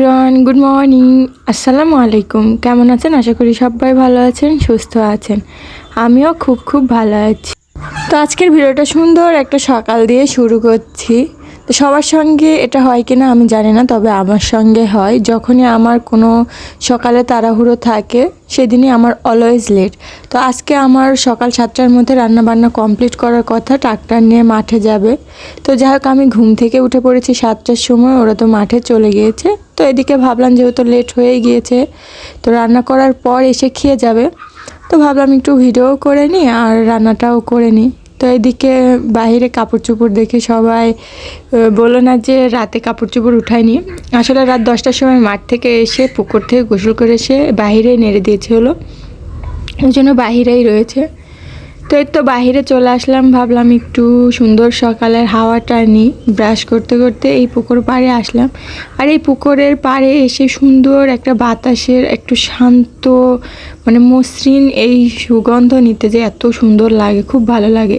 Everyone, good morning. আসসালামু আলাইকুম। কেমন আছেন? আশা করি সবাই ভালো আছেন, সুস্থ আছেন। আমিও খুব খুব ভালো আছি। তো আজকের ভিডিওটা সুন্দর একটা সকাল দিয়ে শুরু করছি। তো সবার সঙ্গে এটা হয় কি না আমি জানি না, তবে আমার সঙ্গে হয়। যখনই আমার কোনো সকালে তাড়াহুড়ো থাকে, সেদিনই আমার অলওয়েজ লেট তো আজকে আমার সকাল সাতটার মধ্যে রান্না বান্না কমপ্লিট করার কথা ট্রাক্টর নিয়ে মাঠে যাবে। তো যাই হোক, আমি ঘুম থেকে উঠে পড়েছি সাতটার সময়, ওরা তো মাঠে চলে গিয়েছে। তো এদিকে ভাবলাম যেহেতু লেট হয়ে গিয়েছে, তো রান্না করার পর এসে খেয়ে যাবে। তো ভাবলাম একটু ভিডিও করে নিই আর রান্নাটাও করে নিই। তো এদিকে বাইরে কাপড় চোপড় দেখে সবাই বলো না যে রাতে কাপড় চোপড় উঠায়নি। আসলে রাত দশটার সময় মাঠ থেকে এসে, পুকুর থেকে গোসল করে এসে বাহিরে নেড়ে দিয়েছে হলো। ওই জন্য বাহিরেই রয়েছে। তো এই তো বাহিরে চলে আসলাম, ভাবলাম একটু সুন্দর সকালের হাওয়াটা নিই। ব্রাশ করতে করতে এই পুকুর পাড়ে আসলাম। আর এই পুকুরের পাড়ে এসে সুন্দর একটা বাতাসের একটু শান্ত মানে মসৃণ এই সুগন্ধ নিতে যে এত সুন্দর লাগে, খুব ভালো লাগে।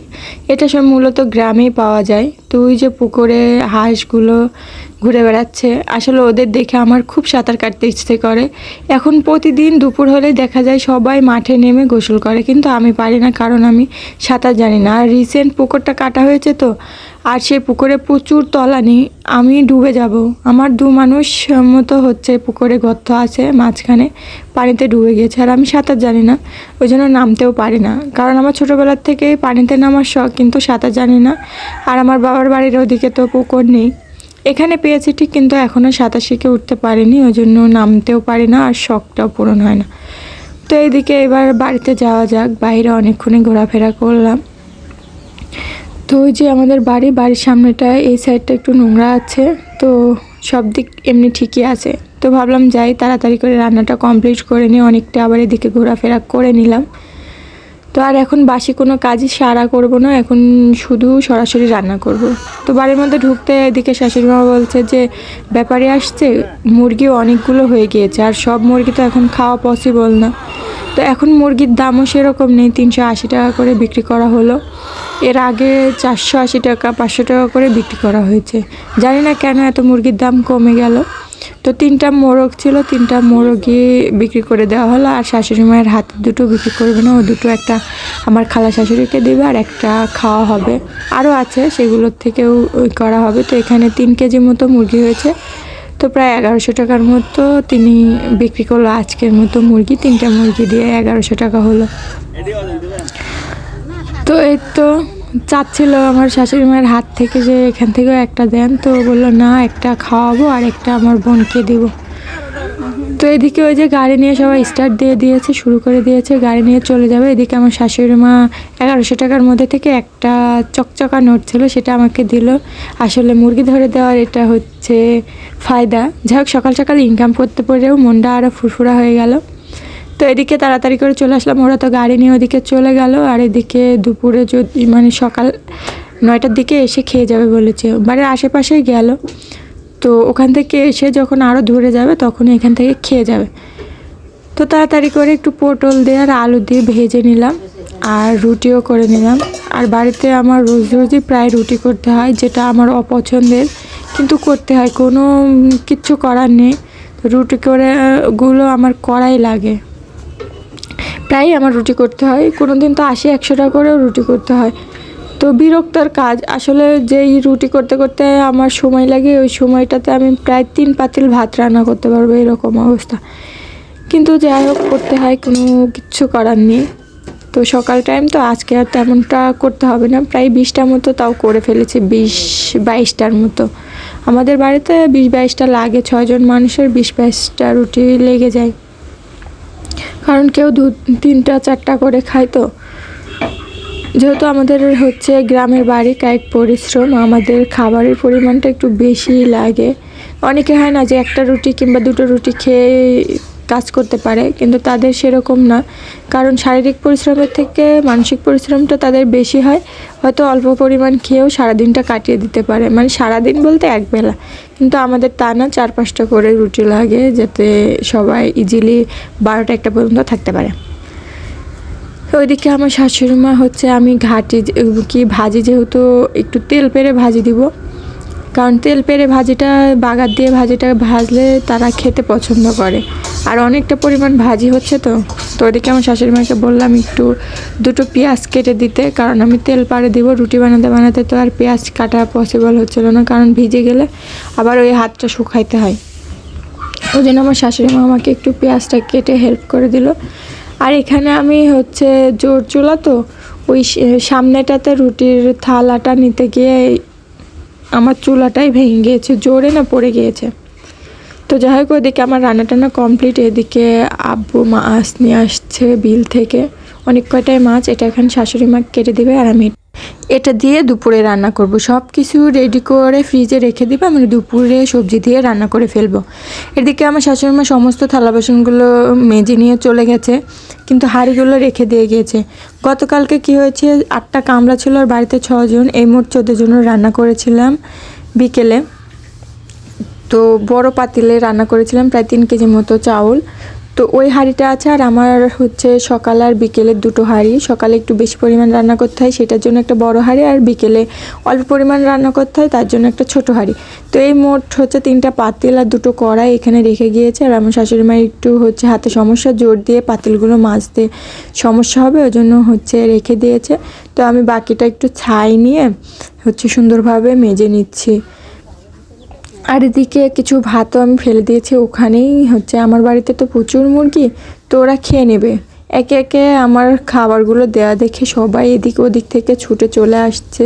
এটা সব মূলত গ্রামেই পাওয়া যায়। তো ওই যে পুকুরে হাঁসগুলো ঘুরে বেড়াচ্ছে, আসলে ওদের দেখে আমার খুব সাঁতার কাটতে ইচ্ছে করে। এখন প্রতিদিন দুপুর হলে দেখা যায় সবাই মাঠে নেমে গোসল করে, কিন্তু আমি পারি না কারণ আমি সাঁতার জানি না। আর রিসেন্ট পুকুরটা কাটা হয়েছে তো, আর সেই পুকুরে প্রচুর তলানি, আমি ডুবে যাব। আমার দু মানুষ মতো হচ্ছে পুকুরে গর্ত আছে, মাঝখানে পানিতে ডুবে গিয়েছে আর আমি সাঁতার জানি না। ওই জন্য নামতেও পারি না। কারণ আমার ছোটোবেলার থেকে পানিতে নামার শখ, কিন্তু সাঁতার জানি না। আর আমার বাবার বাড়ির ওদিকে তো পুকুর নেই। এখানে পেয়েছি ঠিক, কিন্তু এখনও সাঁতার শিখে উঠতে পারিনি, ওই জন্য নামতেও পারি না, আর শখটাও পূরণ হয় না। তো এইদিকে এবার বাড়িতে যাওয়া যাক। বাইরে অনেকক্ষণই ঘোরাফেরা করলাম। তো ওই যে আমাদের বাড়ি, বাড়ির সামনেটা, এই সাইডটা একটু নোংরা আছে। তো সব দিক এমনি ঠিকই আছে। তো ভাবলাম যাই, তাড়াতাড়ি করে রান্নাটা কমপ্লিট করে নিয়ে অনেকটা আবার এদিকে ঘোরাফেরা করে নিলাম। তো আর এখন বাসি কোনো কাজই সারা করব না। এখন শুধু সরাসরি রান্না করব। তো বাড়ির মধ্যে ঢুকতে এদিকে শাশুড়ি মা বলছে যে, ব্যাপারে আসছে মুরগিও অনেকগুলো হয়ে গিয়েছে। আর সব মুরগি তো এখন খাওয়া পসিবল না। তো এখন মুরগির দামও সেরকম নেই, তিনশো আশি টাকা করে বিক্রি করা হলো। এর আগে চারশো আশি টাকা, পাঁচশো টাকা করে বিক্রি করা হয়েছে। জানি না কেন এত মুরগির দাম কমে গেল। তো তিনটা মোরগ ছিল, তিনটা মোরগই বিক্রি করে দেওয়া হলো। আর শাশুড়ি মায়ের হাতে দুটো বিক্রি করবে না, ও দুটো একটা আমার খালা শাশুড়িকে দেবে আর একটা খাওয়া হবে। আরও আছে, সেগুলোর থেকেও করা হবে। তো এখানে তিন কেজি মতো মুরগি হয়েছে। তো প্রায় এগারোশো টাকার মতো তিনি বিক্রি করল আজকের মতো মুরগি, তিনটা মুরগি দিয়ে এগারোশো টাকা হলো। তো এই তো চাচ্ছিল আমার শাশুড়ি মায়ের হাত থেকে যে এখান থেকেও একটা দেন, তো বলল, না, একটা খাওয়াবো আর একটা আমার বোনকে দিব। তো এদিকে ওই যে গাড়ি নিয়ে সবাই স্টার্ট দিয়ে দিয়েছে, শুরু করে দিয়েছে, গাড়ি নিয়ে চলে যাবে। এদিকে আমার শাশুড়ি মা এগারোশো টাকার মধ্যে থেকে একটা চকচকা নোট ছিল, সেটা আমাকে দিল। আসলে মুরগি ধরে দেওয়ার এটা হচ্ছে ফায়দা। যাই হোক, সকাল সকাল ইনকাম করতে পারেও মনটা আরও ফুরফুরা হয়ে গেল। তো এদিকে তাড়াতাড়ি করে চলে আসলাম, ওরা তো গাড়ি নিয়ে ওদিকে চলে গেল। আর এদিকে দুপুরে যদি মানে সকাল নয়টার দিকে এসে খেয়ে যাবে বলেছে। বাড়ির আশেপাশেই গেল। তো ওখান থেকে এসে যখন আরও দূরে যাবে তখন এখান থেকে খেয়ে যাবে। তো তাড়াতাড়ি করে একটু পটল দিয়ে আর আলু দিয়ে ভেজে নিলাম আর রুটিও করে নিলাম। আর বাড়িতে আমার রোজ রোজই প্রায় রুটি করতে হয়, যেটা আমার অপছন্দের, কিন্তু করতে হয়। কোনো কিচ্ছু করার নেই। রুটি করে, গুলো আমার করাই লাগে। প্রায় আমার রুটি করতে হয়। কোনো দিন তো আশি, একশো টাকা করেও রুটি করতে হয়। তো বিরক্তর কাজ। আসলে যেই রুটি করতে করতে আমার সময় লাগে, ওই সময়টাতে আমি প্রায় তিন পাতিল ভাত রান্না করতে পারব, এরকম অবস্থা। কিন্তু যাই হোক, করতে হয়, কোনো কিচ্ছু করার নেই। তো সকাল টাইম তো আজকে আর তেমনটা করতে হবে না। প্রায় বিশটা মতো তাও করে ফেলেছি, বিশ বাইশটার মতো। আমাদের বাড়িতে বিশ বাইশটা লাগে, ছয়জন মানুষের বিশ বাইশটা রুটি লেগে যায়। কারণ কেউ দু, তিনটা, চারটা করে খায় তো। যেহেতু আমাদের হচ্ছে গ্রামের বাড়ি কায়িক পরিশ্রম, আমাদের খাবারের পরিমাণটা একটু বেশি লাগে। অনেকে হয় না যে একটা রুটি কিংবা দুটো রুটি খেয়ে কাজ করতে পারে, কিন্তু তাদের সেরকম না। কারণ শারীরিক পরিশ্রমের থেকে মানসিক পরিশ্রমটা তাদের বেশি হয়। হয়তো অল্প পরিমাণ খেয়েও সারাদিনটা কাটিয়ে দিতে পারে। মানে সারাদিন বলতে একবেলা কিন্তু আমাদের তা না, চার পাঁচটা করে রুটি লাগে যাতে সবাই ইজিলি বারোটা একটা পর্যন্ত থাকতে পারে। ওইদিকে আমার শাশুড়ি মা হচ্ছে আমি ঘাটি কি ভাজি যেহেতু একটু তেল পেরে ভাজি দিব। কারণ তেল পেরে ভাজিটা, বাগার দিয়ে ভাজিটা ভাজলে তারা খেতে পছন্দ করে। আর অনেকটা পরিমাণ ভাজি হচ্ছে তো। তো ওইদিকে আমার শাশুড়ি মাকে বললাম একটু দুটো পেঁয়াজ কেটে দিতে, কারণ আমি তেল পাড়ে দিব, রুটি বানাতে বানাতে তো আর পেঁয়াজ কাটা পসিবল হচ্ছিল না, কারণ ভিজে গেলে আবার ওই হাতটা শুকাইতে হয়। ওই জন্য আমার শাশুড়ি মা আমাকে একটু পেঁয়াজটা কেটে হেল্প করে দিল। আর এখানে আমি হচ্ছে জোর চোলা তো, ওই সামনেটাতে রুটির থালাটা নিতে গিয়ে আমার চুলাটাই ভেঙে গিয়েছে, জোরে না পড়ে গিয়েছে। তো যাই হোক, ওইদিকে আমার রান্না টান্না কমপ্লিট এদিকে আব্বু মাছ নিয়ে আসছে বিল থেকে। অনেক কয়টাই মাছ? এটা এখন শাশুড়ি মা কেটে দেবে আর আমি এটা দিয়ে দুপুরে রান্না করব। সব কিছু রেডি করে ফ্রিজে রেখে দিবে। আমি দুপুরে সবজি দিয়ে রান্না করে ফেলব। এদিকে আমার শাশুড়ি মা সমস্ত থালা বাসনগুলো মেজে নিয়ে চলে গেছে। কিন্তু হাঁড়িগুলো রেখে দিয়ে গিয়েছে। গতকালকে কি হয়েছে? আটটা কামড়া ছিল আর বাড়িতে ছজন। এই মোট চোদ্দ জনের রান্না করেছিলাম বিকেলে। তো বড় পাতিলে রান্না করেছিলাম, প্রায় তিন কেজি মতো চাউল। তো ওই হাঁড়িটা আছে আর আমার হচ্ছে সকাল আর বিকেলের দুটো হাঁড়ি। সকালে একটু বেশি পরিমাণ রান্না করতে হয়, সেটার জন্য একটা বড় হাঁড়ি আর বিকেলে অল্প পরিমাণ রান্না করতে হয়, তার জন্য একটা ছোট হাঁড়ি। তো এই মোট হচ্ছে তিনটা পাতিল আর দুটো কড়াই এখানে রেখে গিয়েছে আর আমার শাশুড়ি মায়ের একটু হচ্ছে হাতে সমস্যা, জোর দিয়ে পাতিলগুলো মাজতে সমস্যা হবে, ওই জন্য হচ্ছে রেখে দিয়েছে। তো আমি বাকিটা একটু ছাই নিয়ে হচ্ছে সুন্দরভাবে মেজে নিচ্ছি। আর এদিকে কিছু ভাতও আমি ফেলে দিয়েছি ওখানেই। হচ্ছে আমার বাড়িতে তো প্রচুর মুরগি, তো ওরা খেয়ে নেবে। একে একে আমার খাবারগুলো দেয়া দেখে সবাই এদিক ওদিক থেকে ছুটে চলে আসছে।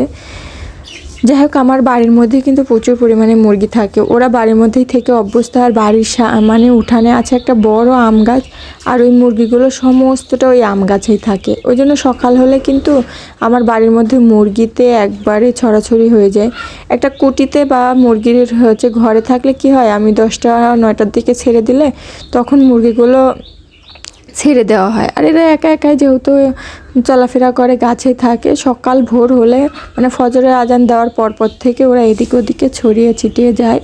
যাই হোক আমার বাড়ির মধ্যে কিন্তু প্রচুর পরিমাণে মুরগি থাকে। ওরা বাড়ির মধ্যেই থেকে অভ্যস্ত। আর বাড়ির মানে উঠানে আছে একটা বড় আম গাছ, আর ওই মুরগিগুলো সমস্তটা ওই আম গাছেই থাকে। ওই জন্য সকাল হলে কিন্তু আমার বাড়ির মধ্যে মুরগিতে একবারে ছড়াছড়ি হয়ে যায়। একটা কুটিতে বা মুরগির হচ্ছে ঘরে থাকলে কি হয়, আমি দশটা নয়টার দিকে ছেড়ে দিলে তখন মুরগিগুলো ছেড়ে দেওয়া হয়। আর এরা একা একাই যেহেতু চলাফেরা করে, গাছে থাকে, সকাল ভোর হলে মানে ফজরের আজান দেওয়ার পরপর থেকে ওরা এদিক ওদিকে ছড়িয়ে ছিটিয়ে যায়।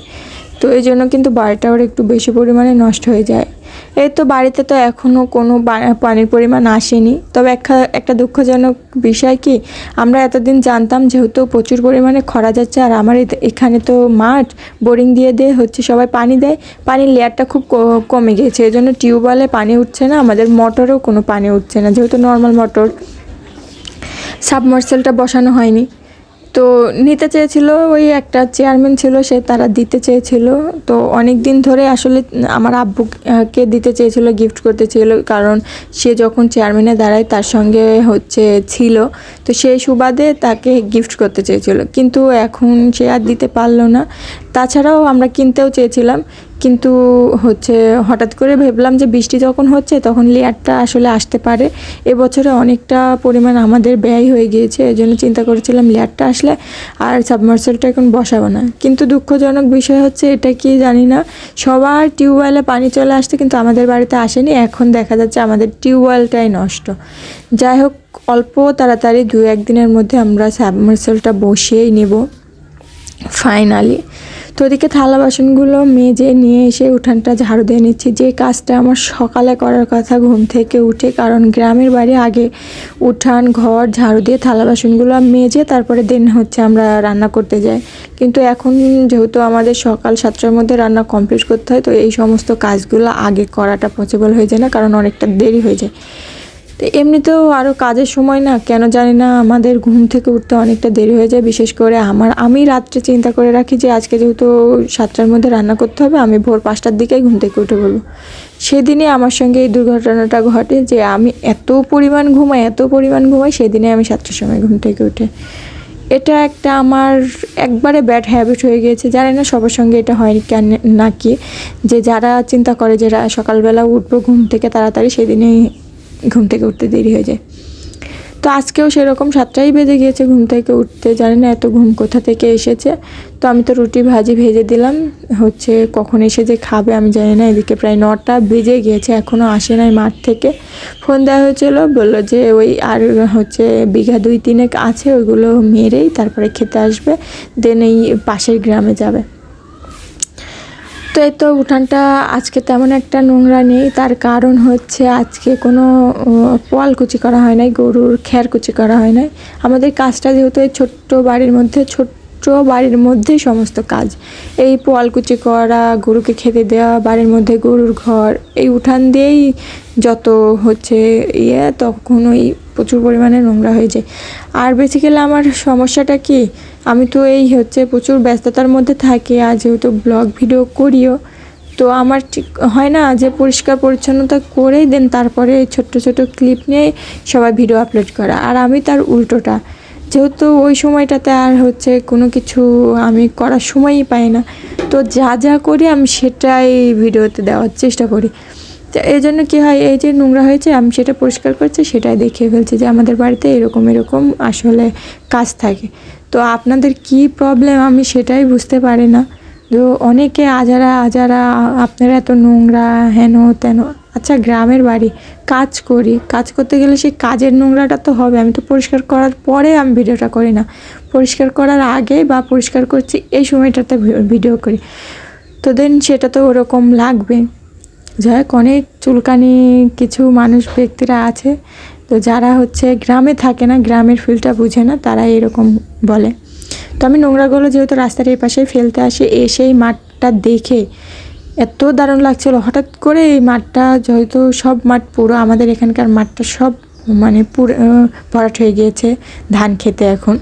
তো এই জন্য কিন্তু বাড়িটা ওর একটু বেশি পরিমাণে নষ্ট হয়ে যায়। এই তো বাড়িতে তো এখনও কোনো পানির পরিমাণ আসেনি। তবে একটা একটা দুঃখজনক বিষয় কি, আমরা এতদিন জানতাম যেহেতু প্রচুর পরিমাণে খরা যাচ্ছে আর আমার এখানে তো মাঠ, বোরিং দিয়ে দিয়ে হচ্ছে সবাই পানি দেয়। পানির লেয়ারটা খুব কমে গিয়েছে। এই জন্য টিউবওয়েলে পানি উঠছে না, আমাদের মোটরেও কোনো পানি উঠছে না, যেহেতু নর্মাল মোটর। সাবমার্সেলটা বসানো হয়নি। তো নিতে চেয়েছিল ওই একটা চেয়ারম্যান ছিল, সে তারা দিতে চেয়েছিল। তো অনেক দিন ধরে আসলে আমার আব্বুকে দিতে চেয়েছিল গিফট করতে চেয়েছিল, কারণ সে যখন চেয়ারম্যানে দাঁড়ায় তার সঙ্গে হচ্ছে ছিল। তো সেই সুবাদে তাকে গিফট করতে চেয়েছিল। কিন্তু এখন সে আর দিতে পারল না। তাছাড়াও আমরা কিনতেও চেয়েছিলাম। কিন্তু হচ্ছে হঠাৎ করে ভেবলাম যে বৃষ্টি যখন হচ্ছে তখন লেয়ারটা আসলে আসতে পারে। এবছরে অনেকটা পরিমাণ আমাদের ব্যয় হয়ে গিয়েছে, এই জন্য চিন্তা করেছিলাম লেয়ারটা আসলে আর সাবমার্সেলটা এখন বসাবো না। কিন্তু দুঃখজনক বিষয় হচ্ছে এটা কি জানি না, সবার টিউবওয়েলে পানি চলে আসতে কিন্তু আমাদের বাড়িতে আসেনি, এখন দেখা যাচ্ছে আমাদের টিউবওয়েলটাই নষ্ট। যাই হোক, অল্প তাড়াতাড়ি দু একদিনের মধ্যে আমরা সাবমার্সেলটা বসিয়েই নেব ফাইনালি তো ওদিকে থালা বাসনগুলো মেজে নিয়ে এসে উঠানটা ঝাড়ু দিয়ে নিচ্ছি। যে কাজটা আমার সকালে করার কথা ঘুম থেকে উঠে, কারণ গ্রামের বাড়ি আগে উঠান, ঘর, ঝাড়ু দিয়ে থালা বাসনগুলো মেজে তারপরে দিন হচ্ছে আমরা রান্না করতে যাই। কিন্তু এখন যেহেতু আমাদের সকাল সাতটার মধ্যে রান্না কমপ্লিট করতে হয়, তো এই সমস্ত কাজগুলো আগে করাটা পসিবল হয়ে যায় না, কারণ অনেকটা দেরি হয়ে যায়। তো এমনিতেও আরও কাজের সময় না, কেন জানি না আমাদের ঘুম থেকে উঠতে অনেকটা দেরি হয়ে যায়। বিশেষ করে আমার, আমি রাত্রে চিন্তা করে রাখি যে আজকে যেহেতু সাতটার মধ্যে রান্না করতে হবে, আমি ভোর পাঁচটার দিকেই ঘুম থেকে উঠে পড়ব। সেদিনে আমার সঙ্গে এই দুর্ঘটনাটা ঘটে যে আমি এত পরিমাণ ঘুমাই, এত পরিমাণ ঘুমাই সেদিনে আমি সাতটার সময় ঘুম থেকে উঠে। এটা একটা আমার একবারে ব্যাড হ্যাবিট হয়ে গিয়েছে। জানি না সবার সঙ্গে এটা হয় কেন নাকি যে যারা চিন্তা করে যে সকালবেলা উঠবো ঘুম থেকে তাড়াতাড়ি, সেদিনেই ঘুম থেকে উঠতে দেরি হয়ে যায়। তো আজকেও সেরকম সাতটাই বেজে গিয়েছে ঘুম থেকে উঠতে। জানি না এত ঘুম কোথা থেকে এসেছে। তো আমি তো রুটি ভাজি ভেজে দিলাম। হচ্ছে কখন এসে যে খাবে আমি জানি না, এদিকে প্রায় নটা বেজে গিয়েছে এখনও আসে নাই মাঠ থেকে। ফোন দেওয়া হয়েছিল, বলল যে ওই আর হচ্ছে বিঘা দুই তিনেক আছে, ওইগুলো মেরেই তারপরে খেতে আসবে, দেন এই পাশের গ্রামে যাবে। তো এই তো উঠানটা আজকে তেমন একটা নোংরা নেই। তার কারণ হচ্ছে আজকে কোনো পোয়াল কুচি করা হয় নাই, গরুর খ্যার কুচি করা হয় নাই। আমাদের কাজটা যেহেতু এই ছোট্ট বাড়ির মধ্যে, ছোট্ট বাড়ির মধ্যেই সমস্ত কাজ। এই পোয়াল কুচি করা, গরুকে খেতে দেওয়া বাড়ির মধ্যে গরুর ঘর, এই উঠান দিয়েই যত হচ্ছে ইয়ে তখন ওই প্রচুর পরিমাণে নোংরা হয়ে যায়। আর বেসিক্যালি আমার সমস্যাটা কি? আমি তো এই হচ্ছে প্রচুর ব্যস্ততার মধ্যে থাকি, আর যেহেতু ব্লগ ভিডিও করিও, তো আমার ঠিক হয় না যে পরিষ্কার পরিচ্ছন্নতা করেই দেন, তারপরে এই ছোট্ট ছোট ক্লিপ নিয়ে সবাই ভিডিও আপলোড করা। আর আমি তার উল্টোটা, যেহেতু ওই সময়টাতে আর হচ্ছে কোনো কিছু আমি করার সময়ই পাই না, তো যা যা করি আমি সেটাই ভিডিওতে দেওয়ার চেষ্টা করি। এই জন্য কী হয়, এই যে নোংরা হয়েছে, আমি সেটা পরিষ্কার করছি, সেটাই দেখিয়ে ফেলছি যে আমাদের বাড়িতে এরকম এরকম আসলে কাজ থাকে। তো আপনাদের কি প্রবলেম আমি সেটাই বুঝতে পারি না। তো অনেকে আজারা আজারা, আপনারা এত নোংরা, হেন, তেন। আচ্ছা গ্রামের বাড়ি, কাজ করি। কাজ করতে গেলে সেই কাজের নোংরাটা তো হবে। আমি তো পরিষ্কার করার পরে আমি ভিডিওটা করি না। পরিষ্কার করার আগে বা পরিষ্কার করছি, এই সময়টাতে ভিডিও করি। তো দেন সেটা তো ওরকম লাগবে। যাই হোক, অনেক চুলকানি কিছু মানুষ, ব্যক্তিরা আছে। তো যারা হচ্ছে গ্রামে থাকে না, গ্রামের ফিলটা বুঝে না, তারা এরকম বলে। তো আমি নোংরাগুলো যেহেতু রাস্তার এই পাশে ফেলতে আসি, এসেই মাঠটা দেখে এত দারুণ লাগছিল। হঠাৎ করে এই মাঠটা যেহেতু সব মাঠ পুরো, আমাদের এখানকার মাঠটা সব মানে পুরো ভরাট হয়ে গিয়েছে ধান খেতে এখন।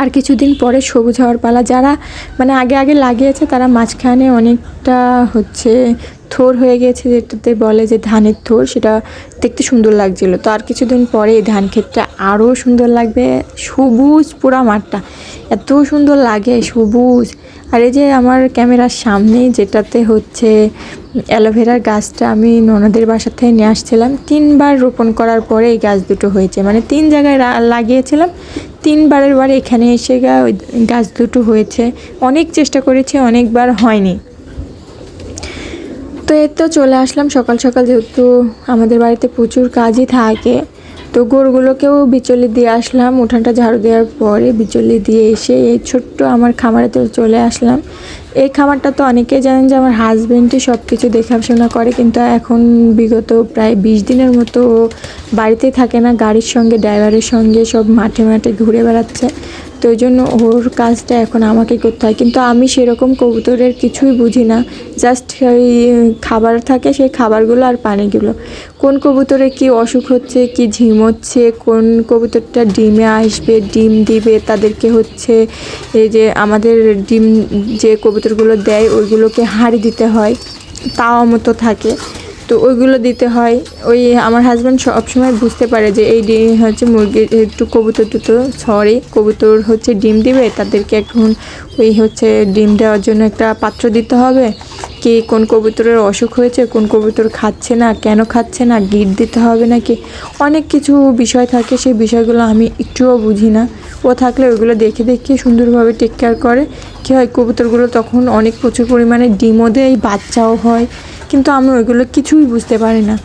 আর কিছুদিন পরে সবুজ হওয়ার পালা, যারা মানে আগে আগে লাগিয়েছে, তারা মাঝখানে অনেকটা হচ্ছে থোর হয়ে গেছে যেটাতে বলে যে ধানের থোর, সেটা দেখতে সুন্দর লাগছিল। তো আর কিছুদিন পরে এই ধান ক্ষেতটা আরও সুন্দর লাগবে। সবুজ পুরা মাঠটা। এত সুন্দর লাগে সবুজ। আর এই যে আমার ক্যামেরার সামনে যেটাতে হচ্ছে অ্যালোভেরার গাছটা আমি ননদের বাসা থেকে নিয়ে আসছিলাম, তিনবার রোপণ করার পরে এই গাছ দুটো হয়েছে। মানে তিন জায়গায় লাগিয়েছিলাম, তিনবারের বার এখানে এসে ওই গাছ দুটো হয়েছে। অনেক চেষ্টা করেছি, অনেকবার হয়নি। তো এর তো চলে আসলাম। সকাল সকাল যেহেতু আমাদের বাড়িতে প্রচুর কাজই থাকে, তো গরুগুলোকেও বিচলি দিয়ে আসলাম। উঠানটা ঝাড়ু দেওয়ার পরে বিচলি দিয়ে এসে এই ছোট্ট আমার খামারেতে চলে আসলাম। এই খামারটা তো অনেকেই জানেন যে আমার হাজবেন্ডই সব কিছু দেখাশোনা করে, কিন্তু এখন বিগত প্রায় বিশ দিনের মতো ও বাড়িতেই থাকে না। গাড়ির সঙ্গে ড্রাইভারের সঙ্গে সব মাঠে মাঠে ঘুরে বেড়াচ্ছে। তো ওই জন্য ওর কাজটা এখন আমাকে করতে হয়। কিন্তু আমি সেরকম কবুতরের কিছুই বুঝি না। জাস্ট ওই খাবার থাকে, সেই খাবারগুলো আর পানিগুলো কোন কবুতরে কি অসুখ হচ্ছে, কি ঝিম হচ্ছে, কোন কবুতরটা ডিমে আসবে, ডিম দিবে, তাদেরকে হচ্ছে এই যে আমাদের ডিম যে কবুতরগুলো দেয়, ওইগুলোকে হাড়ি দিতে হয়। তাওয়া মতো থাকে। তো ওইগুলো দিতে হয়। ওই আমার হাজব্যান্ড সবসময় বুঝতে পারে যে এই ডিম হচ্ছে মুরগি, একটু কবুতর দুটো সরি, কবুতর হচ্ছে ডিম দিবে, তাদেরকে এখন ওই হচ্ছে ডিম দেওয়ার জন্য একটা পাত্র দিতে হবে। কি কোন কবুতরের অসুখ হয়েছে, কোন কবুতর খাচ্ছে না, কেন খাচ্ছে না, গিট দিতে হবে নাকি? অনেক কিছু বিষয় থাকে, সেই বিষয়গুলো আমি একটুও বুঝি না। ও থাকলে ওইগুলো দেখে দেখে সুন্দরভাবে টেক কেয়ার করে। কী হয়, কবুতরগুলো তখন অনেক প্রচুর পরিমাণে ডিমও দেয়, বাচ্চাও হয়। কিন্তু আমি ওইগুলো কিছুই বুঝতে পারি না।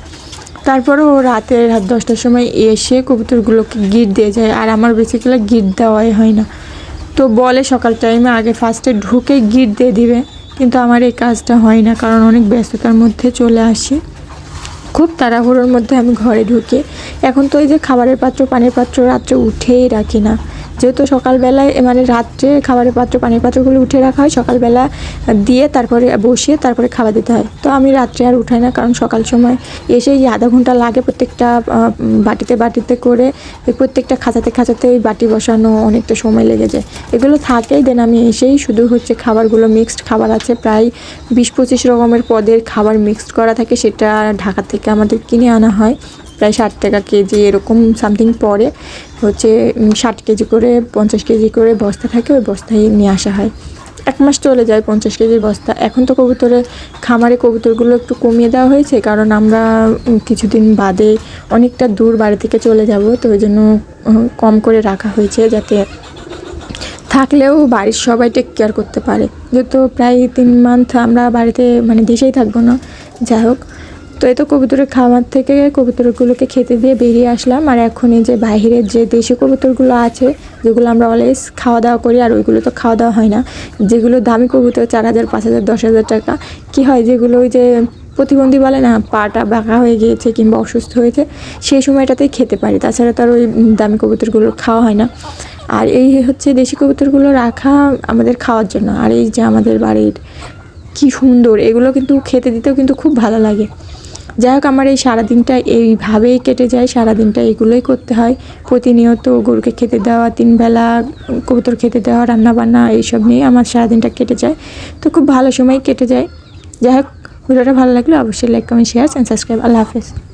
তারপরে ও রাতে রাত দশটার সময় এসে কবুতরগুলোকে গিট দিয়ে যায়, আর আমার বেসিক্যালি গিট দেওয়াই হয় না। তো বলে সকাল টাইমে আগে ফার্স্টে ঢুকে গিট দিয়ে দিবে, কিন্তু আমার এই কাজটা হয় না, কারণ অনেক ব্যস্ততার মধ্যে চলে আসি। খুব তাড়াহুড়োর মধ্যে আমি ঘরে ঢুকে। এখন তো এই যে খাবারের পাত্র, পানির পাত্র রাত্রে উঠেই রাখি না। যেহেতু সকালবেলায় মানে রাত্রে খাবারের পাত্র, পানির পাত্রগুলো উঠে রাখা হয়, সকালবেলা দিয়ে তারপরে বসিয়ে তারপরে খাবার দিতে হয়। তো আমি রাত্রে আর উঠাই না, কারণ সকাল সময় এসে এই আধা ঘণ্টা লাগে প্রত্যেকটা বাটিতে বাটিতে করে প্রত্যেকটা খাঁচাতে খাঁচাতে ওই বাটি বসানো অনেকটা সময় লেগে যায়। এগুলো থাকেই, দেন আমি এসেই শুধু হচ্ছে খাবারগুলো মিক্সড খাবার আছে, প্রায় বিশ পঁচিশ রকমের পদের খাবার মিক্সড করা থাকে, সেটা ঢাকা থেকে আমাদের কিনে আনা হয়। প্রায় ষাট টাকা কেজি এরকম সামথিং পরে হচ্ছে ষাট কেজি করে, পঞ্চাশ কেজি করে বস্তা থাকে, ওই বস্তায় নিয়ে আসা হয়। এক মাস চলে যায় পঞ্চাশ কেজির বস্তা। এখন তো কবুতরের খামারে কবুতরগুলো একটু কমিয়ে দেওয়া হয়েছে, কারণ আমরা কিছুদিন বাদে অনেকটা দূর বাড়ি থেকে চলে যাব, তো ওই জন্য কম করে রাখা হয়েছে যাতে থাকলেও বাড়ির সবাই টেক কেয়ার করতে পারে। যেহেতু প্রায় তিন মান্থ আমরা বাড়িতে মানে দেশেই থাকব না। যাই হোক তো এই তো কবুতরের খামার থেকে কবুতরগুলোকে খেতে দিয়ে বেরিয়ে আসলাম। আর এখন এই যে বাইরের যে দেশি কবুতরগুলো আছে, যেগুলো আমরা অলওয়েজ খাওয়া দাওয়া করি, আর ওইগুলো তো খাওয়া দাওয়া হয় না। যেগুলো দামি কবুতর চার হাজার, পাঁচ হাজার, দশ হাজার টাকা। কী হয়, যেগুলো ওই যে প্রতিবন্ধী বলে না, পাটা বাঁকা হয়ে গিয়েছে কিংবা অসুস্থ হয়েছে সেই সময়টাতেই খেতে পারি। তাছাড়া তো আর ওই দামি কবুতরগুলো খাওয়া হয় না। আর এই হচ্ছে দেশি কবুতরগুলো রাখা আমাদের খাওয়ার জন্য। আর এই যে আমাদের বাড়ির কি সুন্দর, এগুলো কিন্তু খেতে দিতেও কিন্তু খুব ভালো লাগে। যাই হোক, আমার এই সারাদিনটা এইভাবেই কেটে যায়, সারাদিনটা এগুলোই করতে হয়। প্রতিনিয়ত গরুকে খেতে দেওয়া, তিনবেলা কবুতর খেতে দেওয়া রান্না বান্না এইসব নিয়ে আমার সারাদিনটা কেটে যায়। তো খুব ভালো সময় কেটে যায়। যাই হোক, ভিডিওটা ভালো লাগলে অবশ্যই like comment share and subscribe আল্লাহ হাফেজ।